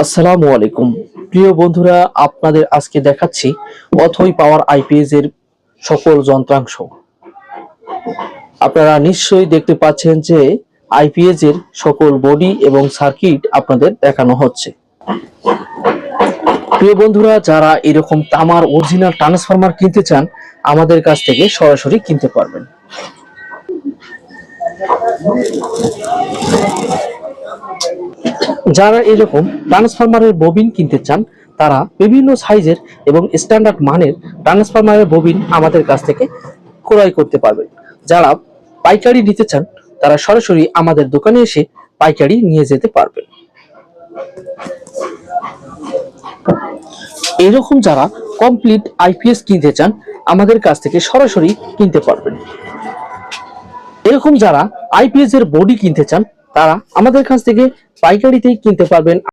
আসসালামু আলাইকুম। প্রিয় বন্ধুরা, আপনাদের আজকে দেখাচ্ছি অথই পাওয়ার আইপিএস এর সকল যন্ত্রাংশ। আপনারা নিশ্চয়ই দেখতে পাচ্ছেন যে আইপিএস এর সকল বডি এবং সার্কিট আপনাদের দেখানো হচ্ছে। প্রিয় বন্ধুরা, যারা এরকম তামার অরিজিনাল ট্রান্সফরমার কিনতে চান, আমাদের কাছ থেকে সরাসরি কিনতে পারবেন। যারা এরকম ট্রান্সফরমারের ববিন কিনতে চান, তারা বিভিন্ন সাইজের এবং স্ট্যান্ডার্ড মানের ট্রান্সফরমারের ববিন আমাদের কাছ থেকে ক্রয় করতে পারবেন যারা পাইকারি নিতে চান, তারা সরাসরি আমাদের দোকানে এসে পাইকারি নিয়ে যেতে পারবেন। এরকম যারা কমপ্লিট আইপিএস কিনতে চান, আমাদের কাছ থেকে সরাসরি কিনতে পারবেন। এরকম যারা আইপিএস এর বডি কিনতে চান তারা আমাদের কাছ থেকে পাইকারিতেই কিনতে পারবেন।